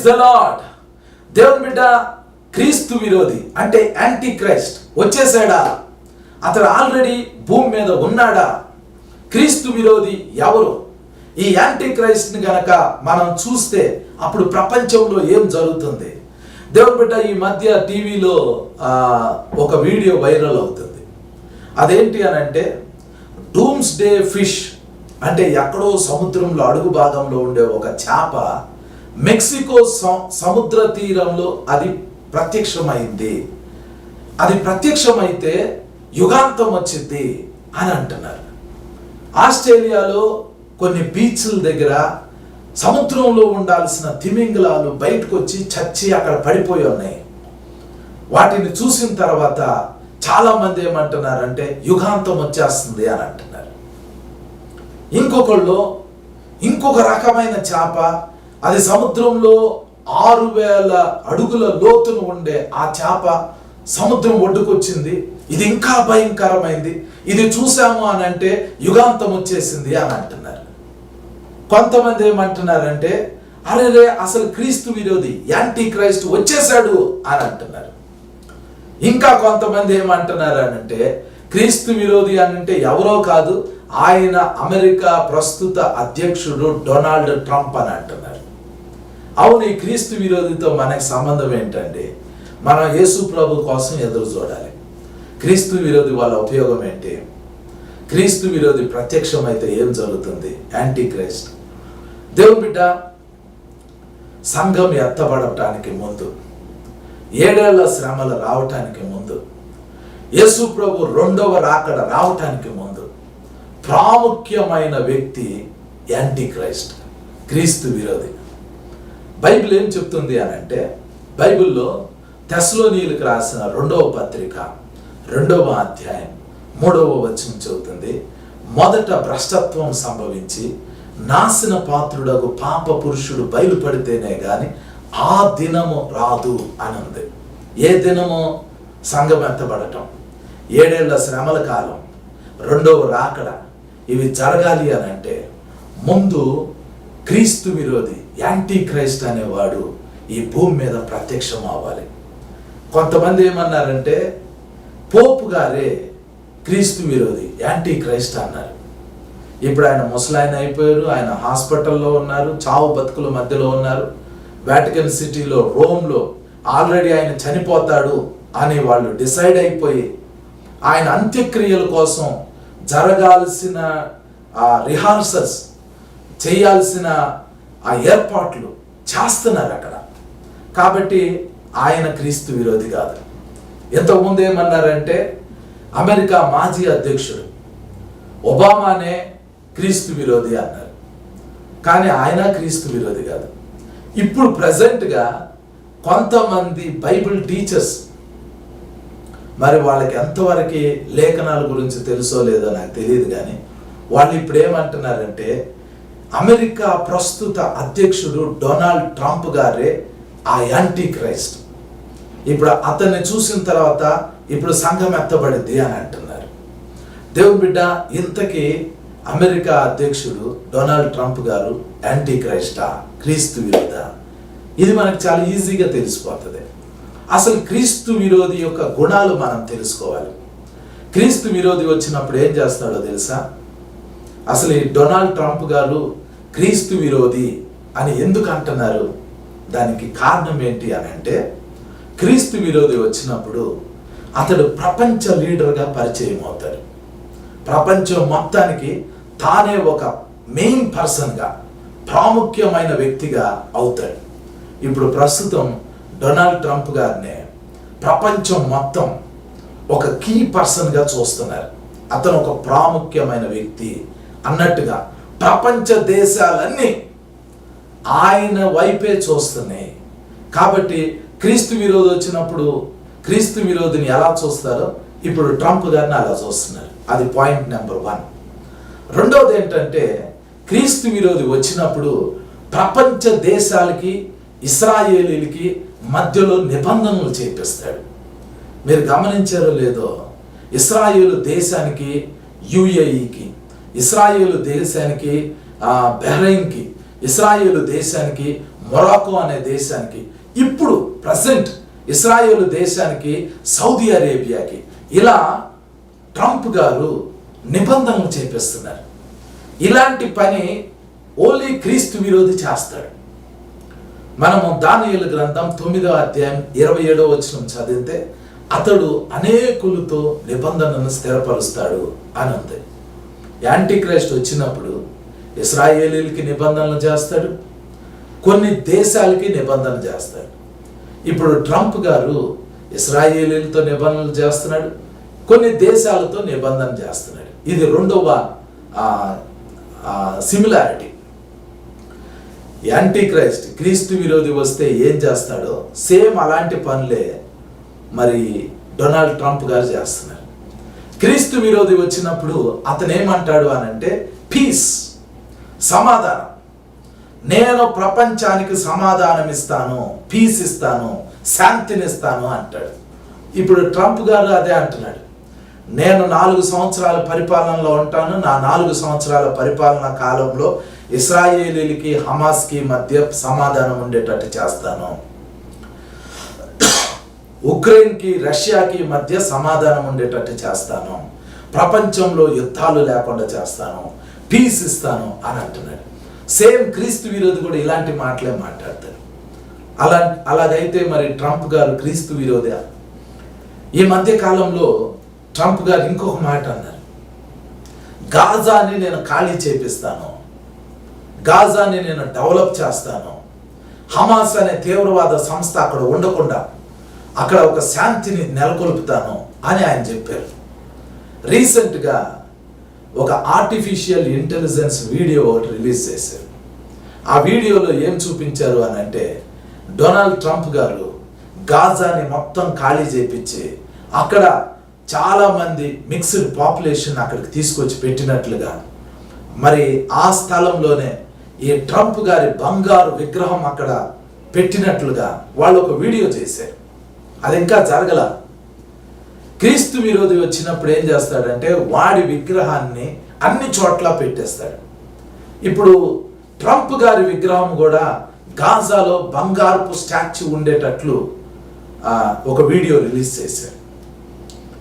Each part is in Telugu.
ప్రైజ్ ద లాడ్ దేవుని బిడ్డ క్రీస్తు విరోధి అంటే యాంటీ క్రైస్ట్ వచ్చేసాడా? అతడు ఆల్రెడీ భూమి మీద ఉన్నాడా? క్రీస్తు విరోధి ఎవరు? ఈ యాంటీ క్రైస్ట్ని గనక మనం చూస్తే అప్పుడు ప్రపంచంలో ఏం జరుగుతుంది? దేవుని బిడ్డ ఈ మధ్య టీవీలో ఒక వీడియో వైరల్ అవుతుంది. అదేంటి అని అంటే డూమ్స్ డే ఫిష్ అంటే ఎక్కడో సముద్రంలో అడుగు భాగంలో ఉండే ఒక చేప మెక్సికో స- సముద్ర తీరంలో అది ప్రత్యక్షమైంది. అది ప్రత్యక్షమైతే యుగాంతం వచ్చింది అని అంటున్నారు. ఆస్ట్రేలియాలో కొన్ని బీచ్ల దగ్గర సముద్రంలో ఉండాల్సిన తిమింగలాలు బయటకు వచ్చి చచ్చి అక్కడ పడిపోయి ఉన్నాయి. వాటిని చూసిన తర్వాత చాలామంది ఏమంటున్నారంటే యుగాంతం వచ్చేస్తుంది అని అంటున్నారు. ఇంకొకళ్ళు ఇంకొక రకమైన చేప అది సముద్రంలో ఆరు వేల అడుగుల లోతును ఉండే ఆ చేప సముద్రం ఒడ్డుకొచ్చింది. ఇది ఇంకా భయంకరమైంది. ఇది చూసాము అని అంటే యుగాంతం వచ్చేసింది అని అంటున్నారు. కొంతమంది ఏమంటున్నారంటే అరే రే అసలు క్రీస్తు విరోధి యాంటీ క్రైస్ట్ వచ్చేసాడు అని అంటున్నారు. ఇంకా కొంతమంది ఏమంటున్నారు అని అంటే క్రీస్తు విరోధి అని అంటే ఎవరో కాదు ఆయన అమెరికా ప్రస్తుత అధ్యక్షుడు డొనాల్డ్ ట్రంప్ అని అంటున్నారు. అవును ఈ క్రీస్తు విరోధితో మనకి సంబంధం ఏంటండి మనం యేసు ప్రభు కోసం ఎదురు చూడాలి. క్రీస్తు విరోధి వాళ్ళ ఉపయోగం ఏంటి? క్రీస్తు విరోధి ప్రత్యక్షమైతే ఏం జరుగుతుంది? యాంటీ క్రైస్ట్ దేవుని బిడ్డ సంఘం ఎత్తబడటానికి ముందు ఏడేళ్ళ శ్రమలు రావటానికి ముందు యేసు ప్రభు రెండవ రాకడ రావటానికి ముందు ప్రాముఖ్యమైన వ్యక్తి యాంటీ క్రైస్ట్ క్రీస్తు విరోధి. బైబిల్ ఏం చెప్తుంది అని అంటే బైబిల్లో తెస్లోనీయులకు రాసిన రెండవ పత్రిక రెండవ అధ్యాయం మూడవ వచనం చెబుతుంది మొదట భ్రష్టత్వం సంభవించి నాశన పాత్రుడకు పాప పురుషుడు బయలుపడితేనే గాని ఆ దినము రాదు అని ఉంది. ఏ దినము? సంఘం ఎత్తబడటం ఏడేళ్ళ శ్రమల కాలం రెండవ రాకడ. ఇవి జరగాలి అని అంటే ముందు క్రీస్తు విరోధి యాంటీ క్రైస్ట్ అనేవాడు ఈ భూమి మీద ప్రత్యక్షం అవ్వాలి. కొంతమంది ఏమన్నారంటే పోపు గారే క్రీస్తు విరోధి యాంటీ క్రైస్ట్ అన్నారు. ఇప్పుడు ఆయన ముసలాయన అయిపోయారు ఆయన హాస్పిటల్లో ఉన్నారు చావు బతుకుల మధ్యలో ఉన్నారు. వాటికన్ సిటీలో రోమ్లో ఆల్రెడీ ఆయన చనిపోతాడు అని వాళ్ళు డిసైడ్ అయిపోయి ఆయన అంత్యక్రియల కోసం జరగాల్సిన రిహార్సల్స్ చేయాల్సిన ఆ ఏర్పాట్లు చేస్తున్నారు అక్కడ. కాబట్టి ఆయన క్రీస్తు విరోధి కాదు. ఇంతకుముందు ఏమన్నారంటే అమెరికా మాజీ అధ్యక్షుడు ఒబామానే క్రీస్తు విరోధి అన్నారు. కానీ ఆయన క్రీస్తు విరోధి కాదు. ఇప్పుడు ప్రజెంట్గా కొంతమంది బైబిల్ టీచర్స్ మరి వాళ్ళకి ఎంతవరకు లేఖనాల గురించి తెలుసో లేదో నాకు తెలియదు కానీ వాళ్ళు ఇప్పుడు ఏమంటున్నారంటే అమెరికా ప్రస్తుత అధ్యక్షుడు డొనాల్డ్ ట్రంప్ గారే ఆ యాంటీ క్రైస్ట్ ఇప్పుడు అతన్ని చూసిన తర్వాత ఇప్పుడు సంఘం ఎత్తబడింది అని అంటున్నారు. దేవుని బిడ్డ ఇంతకీ అమెరికా అధ్యక్షుడు డొనాల్డ్ ట్రంప్ గారు యాంటీ క్రైస్టా క్రీస్తు విరోధ? ఇది మనకు చాలా ఈజీగా తెలిసిపోతుంది. అసలు క్రీస్తు విరోధి యొక్క గుణాలు మనం తెలుసుకోవాలి. క్రీస్తు విరోధి వచ్చినప్పుడు ఏం చేస్తాడో తెలుసా? అసలు ఈ డొనాల్డ్ ట్రంప్ గారు క్రీస్తు విరోధి అని ఎందుకు అంటున్నారు? దానికి కారణం ఏంటి అని అంటే క్రీస్తు విరోధి వచ్చినప్పుడు అతడు ప్రపంచ లీడర్గా పరిచయం అవుతాడు. ప్రపంచం మొత్తానికి తానే ఒక మెయిన్ పర్సన్గా ప్రాముఖ్యమైన వ్యక్తిగా అవుతాడు. ఇప్పుడు ప్రస్తుతం డొనాల్డ్ ట్రంప్ గారిని ప్రపంచం మొత్తం ఒక కీ పర్సన్గా చూస్తున్నారు. అతను ఒక ప్రాముఖ్యమైన వ్యక్తి అన్నట్టుగా ప్రపంచ దేశాలన్నీ ఆయన వైపే చూస్తున్నాయి. కాబట్టి క్రీస్తు విరోధి వచ్చినప్పుడు క్రీస్తు విరోధిని ఎలా చూస్తారో? ఇప్పుడు ట్రంప్ గారిని అలా చూస్తున్నారు. అది పాయింట్ నెంబర్ వన్. రెండవది ఏంటంటే క్రీస్తు విరోధి వచ్చినప్పుడు ప్రపంచ దేశాలకి ఇస్రాయేలీలకి మధ్యలో నిబంధనలు చేపిస్తాడు. మీరు గమనించారో లేదో? ఇస్రాయేల్ దేశానికి యుఏఈకి ఇస్రాయేలు దేశానికి ఆ, ఇస్రాయేలు దేశానికి మొరాకో అనే దేశానికి ఇప్పుడు ప్రజెంట్ ఇస్రాయేల్ దేశానికి సౌదీ అరేబియాకి ఇలా ట్రంప్ గారు నిబంధనలు చేపిస్తున్నారు. ఇలాంటి పని ఓన్లీ క్రీస్తు విరోధి చేస్తాడు. మనము దానియేలు గ్రంథం తొమ్మిదవ అధ్యాయం ఇరవై ఏడవ వచనం చదివితే అతడు అనేకులతో నిబంధనను స్థిరపరుస్తాడు అని ఉంది. యాంటీ క్రైస్ట్ వచ్చినప్పుడు ఇస్రాయేలీలకి నిబంధనలు చేస్తాడు కొన్ని దేశాలకి నిబంధన చేస్తాడు. ఇప్పుడు ట్రంప్ గారు ఇస్రాయేలీలతో నిబంధనలు చేస్తున్నాడు కొన్ని దేశాలతో నిబంధన చేస్తున్నాడు. ఇది రెండవ సిమిలారిటీ యాంటీ క్రైస్ట్ క్రీస్తు విరోధి వస్తే ఏం చేస్తాడో సేమ్ అలాంటి పనులే మరి డొనాల్డ్ ట్రంప్ గారు చేస్తున్నారు. క్రీస్తు విరోధి వచ్చినప్పుడు అతను ఏమంటాడు అని అంటే పీస్ సమాధానం. నేను ప్రపంచానికి సమాధానం ఇస్తాను పీస్ ఇస్తాను శాంతినిస్తాను అంటాడు. ఇప్పుడు ట్రంప్ గారు అదే అంటున్నాడు. నేను నాలుగు సంవత్సరాల పరిపాలనలో ఉంటాను. నా నాలుగు సంవత్సరాల పరిపాలన కాలంలో ఇస్రాయేలీలకి హమాస్కి మధ్య సమాధానం ఉండేటట్టు చేస్తాను. ఉక్రెయిన్కి రష్యాకి మధ్య సమాధానం ఉండేటట్టు చేస్తాను. ప్రపంచంలో యుద్ధాలు లేకుండా చేస్తాను. పీస్ ఇస్తాను అని అంటున్నాడు. సేమ్ క్రీస్తు విరోధి కూడా ఇలాంటి మాటలే మాట్లాడతాడు. అలా అలాగైతే మరి ట్రంప్ గారు క్రీస్తు విరోధి. ఈ మధ్య కాలంలో ట్రంప్ గారు ఇంకొక మాట అన్నారు. గాజాని నేను ఖాళీ చేపిస్తాను. గాజాని నేను డెవలప్ చేస్తాను. హమాస్ అనే తీవ్రవాద సంస్థ అక్కడ ఉండకుండా అక్కడ ఒక శాంతిని నెలకొల్పుతాను అని ఆయన చెప్పారు. రీసెంట్గా ఒక ఆర్టిఫిషియల్ ఇంటెలిజెన్స్ వీడియో ఒకటి రిలీజ్ చేశారు. ఆ వీడియోలో ఏం చూపించారు అని అంటే డొనాల్డ్ ట్రంప్ గారు గాజాని మొత్తం ఖాళీ చేపించి అక్కడ చాలామంది మిక్స్డ్ పాపులేషన్ అక్కడికి తీసుకొచ్చి పెట్టినట్లుగా. మరి ఆ స్థలంలోనే ఈ ట్రంప్ గారి బంగారు విగ్రహం అక్కడ పెట్టినట్లుగా వాళ్ళు ఒక వీడియో చేశారు. అది ఇంకా జరగల. క్రీస్తు విరోధి వచ్చినప్పుడు ఏం చేస్తాడంటే వాడి విగ్రహాన్ని అన్ని చోట్ల పెట్టేస్తాడు. ఇప్పుడు ట్రంప్ గారి విగ్రహం కూడా గాజాలో బంగారపు స్టాచ్యూ ఉండేటట్లు ఒక వీడియో రిలీజ్ చేశారు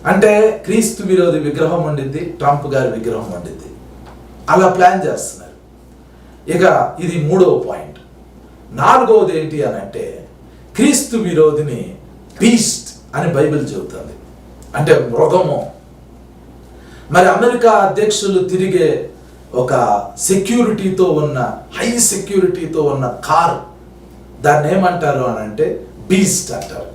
అంటే క్రీస్తు విరోధి విగ్రహం వండింది ట్రంప్ గారి విగ్రహం వండింది అలా ప్లాన్ చేస్తున్నారు. ఇక ఇది మూడవ పాయింట్. నాలుగవది ఏంటి అని అంటే క్రీస్తు విరోధిని బీస్ట్ అని బైబిల్ చెబుతుంది. అంటే మృగము. మరి అమెరికా అధ్యక్షులు తిరిగే ఒక సెక్యూరిటీతో ఉన్న హై సెక్యూరిటీతో ఉన్న కార్ దాన్ని ఏమంటారు అని అంటే బీస్ట్ అంటారు.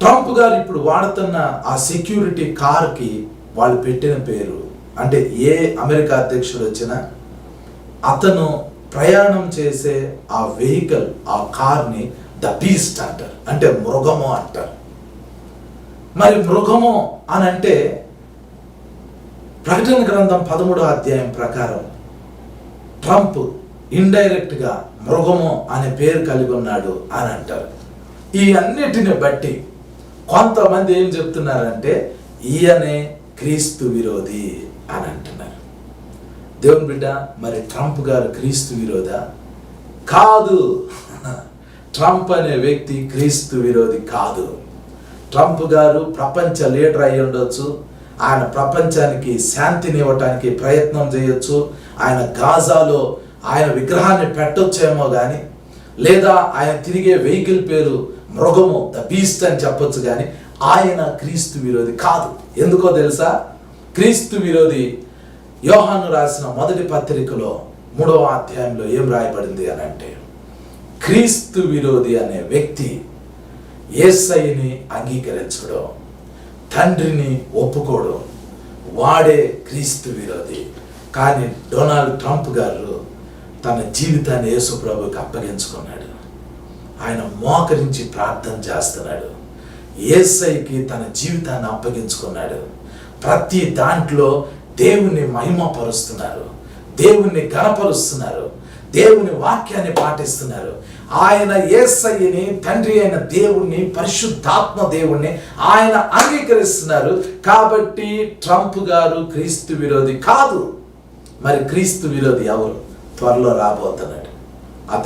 ట్రంప్ గారు ఇప్పుడు వాడుతున్న ఆ సెక్యూరిటీ కార్కి వాళ్ళు పెట్టిన పేరు అంటే ఏ అమెరికా అధ్యక్షుడు వచ్చినా అతను ప్రయాణం చేసే ఆ వెహికల్ ఆ కార్ని ద బీస్ట్ అంటారు. అంటే మృగము అంటారు. మరి మృగము అని అంటే ప్రకటన గ్రంథం పదమూడో అధ్యాయం ప్రకారం ట్రంప్ ఇండైరెక్ట్గా మృగము అనే పేరు కలిగి ఉన్నాడు అని అంటారు. ఈ అన్నిటిని బట్టి కొంతమంది ఏం చెప్తున్నారంటే ఈయనే క్రీస్తు విరోధి అని అంటున్నారు. దేవుని బిడ్డ మరి ట్రంప్ గారు క్రీస్తు విరోధ? కాదు. ట్రంప్ అనే వ్యక్తి క్రీస్తు విరోధి కాదు. ట్రంప్ గారు ప్రపంచ లీడర్ అయి ఉండొచ్చు. ఆయన ప్రపంచానికి శాంతిని ఇవ్వటానికి ప్రయత్నం చేయొచ్చు. ఆయన గాజాలో ఆయన విగ్రహాన్ని పెట్టొచ్చేమో కానీ లేదా ఆయన తిరిగే వెహికల్ పేరు మృగము ద బీస్ట్ అని చెప్పొచ్చు కానీ ఆయన క్రీస్తు విరోధి కాదు. ఎందుకో తెలుసా? క్రీస్తు విరోధి యోహాను రాసిన మొదటి పత్రికలో మూడవ అధ్యాయంలో ఏం రాయబడింది అని అంటే క్రీస్తు విరోధి అనే వ్యక్తి ఏసైని అంగీకరించడం తండ్రిని ఒప్పుకోవడం వాడే క్రీస్తు విరోధి. కానీ డొనాల్డ్ ట్రంప్ గారు తన జీవితాన్ని యేసు ప్రభుకి అప్పగించుకున్నాడు. ఆయన మోకరించి ప్రార్థన చేస్తున్నాడు. ఏసైకి తన జీవితాన్ని అప్పగించుకున్నాడు. ప్రతి దాంట్లో దేవుని మహిమపరుస్తున్నారు. దేవుణ్ణి గణపరుస్తున్నారు దేవుని వాక్యాన్ని పాటిస్తున్నారు. ఆయన ఏసయ్యని తండ్రి అయిన దేవుణ్ణి పరిశుద్ధాత్మ దేవుణ్ణి ఆయన అంగీకరిస్తున్నారు. కాబట్టి ట్రంప్ గారు క్రీస్తు విరోధి కాదు. మరి క్రీస్తు విరోధి ఎవరు? త్వరలో రాబోతున్నాడు